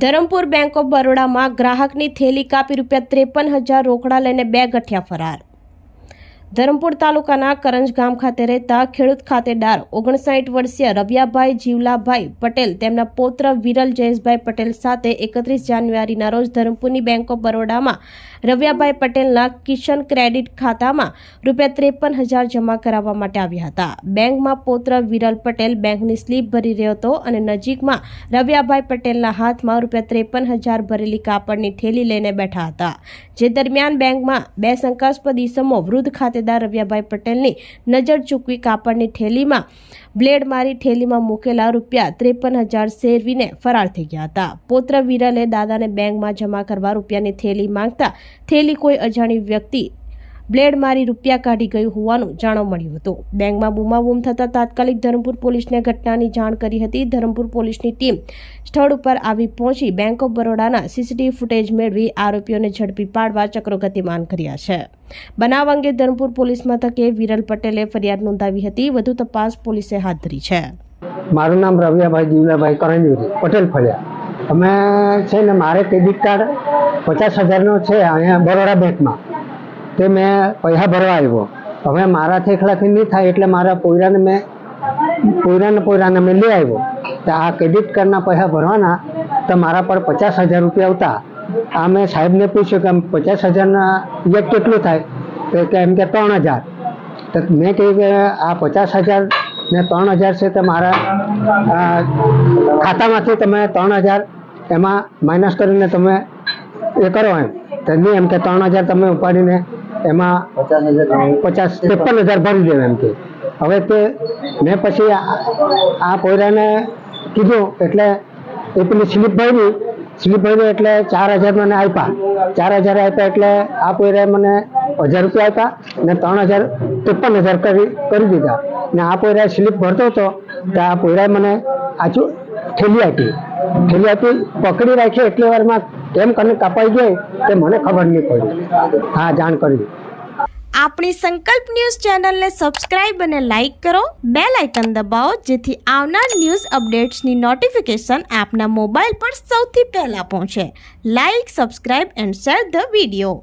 Dharampur bank of બરોડામાં ગ્રાહકની થેલી કાપી રૂપિયા ત્રેપન હજાર રોકડા લઈને બે ગઠિયા ફરાર. ધરમપુર તાલુકાના કરંજ ગામ ખાતે રહેતા ખેડૂત ખાતેદાર ઓગણસાઠ વર્ષીય રવિયાભાઈ જીવલાભાઈ પટેલ તેમના પૌત્ર વિરલ જયેશભાઈ પટેલ સાથે એકત્રીસ જાન્યુઆરીના રોજ ધરમપુરની બેંક ઓફ બરોડામાં રવિયાભાઈ પટેલના કિશન ક્રેડિટ ખાતામાં રૂપિયા ત્રેપન હજાર જમા કરાવવા માટે આવ્યા હતા. બેંકમાં પૌત્ર વિરલ પટેલ બેંકની સ્લીપ ભરી રહ્યો હતો અને નજીકમાં રવિયાભાઈ પટેલના હાથમાં રૂપિયા ત્રેપન હજાર ભરેલી કાપડની થેલી લઈને બેઠા હતા. જે દરમિયાન બેંકમાં બે શંકાસ્પદ ઈસમો વૃદ્ધ ખાતેદાર રવિયાભાઈ પટેલની નજર ચૂકવી કાપડની થેલીમાં બ્લેડ મારી થેલીમાં મૂકેલા રૂપિયા ત્રેપન હજાર શેરવીને ફરાર થઈ ગયા હતા. પોત્ર વિરલે દાદાને બેંકમાં જમા કરવા રૂપિયાની થેલી માંગતા થેલી કોઈ અજાણી વ્યક્તિ બ્લેડ મારી રૂપિયા કાઢી ગયું હોવાનું જાણવા મળ્યું હતું. બેંકમાં બૂમાબૂમ થતાં તાત્કાલિક ધરમપુર પોલીસને ઘટનાની જાણ કરી હતી. ધરમપુર પોલીસની ટીમ સ્થળ ઉપર આવી પહોંચી બેંક ઓફ બરોડાના સીસીટીવી ફૂટેજ મેળવી આરોપીઓને ઝડપી પાડવા ચક્રો ગતિમાન કર્યા છે. બનાવ અંગે ધરમપુર પોલીસ મથકે વિરલ પટેલે ફરિયાદ નોંધાવી હતી. વધુ તપાસ પોલીસે હાથ ધરી છે. મારું નામ રવિયાભાઈ જીવલાભાઈ કરંજુરી પટેલ ફળિયા. અમે છે ને, મારે ક્રેડિટ કાર્ડ પચાસ હજારનો છે અહીંયા બરોડા બેંકમાં. તે મેં પૈસા ભરવા આવ્યો હવે મારાથી એકલાથી નહીં થાય એટલે મારા પોયરાને મેં, પોયરાને પોયરાને મેં લઈ આવ્યો તો આ ક્રેડિટ કાર્ડના પૈસા ભરવાના તો મારા પર પચાસ હજાર રૂપિયા આવતા. આ મેં સાહેબને પૂછ્યું કે પચાસ હજારના એક કેટલું થાય? તો કે એમ કે ત્રણ હજાર. તો મેં કહ્યું કે આ પચાસ હજાર ને ત્રણ હજાર છે તો મારા ખાતામાંથી તમે ત્રણ હજાર એમાં માઇનસ કરીને તમે એ કરો એમ. તો નહીં, એમ કે ત્રણ હજાર તમે ઉપાડીને એમાં પચાસ ત્રેપન હજાર ભરી દેવ એમ કે. હવે તે મેં પછી આ કોયરાને કીધું એટલે એ પેલી સ્લીપ ભરી સ્લીપ ભરી એટલે ચાર હજાર મને આપ્યા ચાર હજાર આપ્યા એટલે આ પોયરાએ મને હજાર રૂપિયા આપ્યા ને ત્રણ હજાર ત્રેપન હજાર કરી કરી દીધા. ને આ પોયરાએ સ્લીપ ભરતો હતો તો આ પોયરાએ મને આચું ઠેલી આપી. ઠેલી પકડી રાખી એટલી વારમાં કેમ કરીને કપાઈ ગઈ તે મને ખબર નહીં પડી. હા જાણ કરી આપણી સંકલ્પ ન્યૂઝ ચેનલને સબસ્ક્રાઇબ અને લાઇક કરો બે લાઇકન દબાવો, જેથી આવનાર ન્યૂઝ અપડેટ્સની નોટિફિકેશન આપના મોબાઈલ પર સૌથી પહેલાં પહોંચે. Like, subscribe and share the video.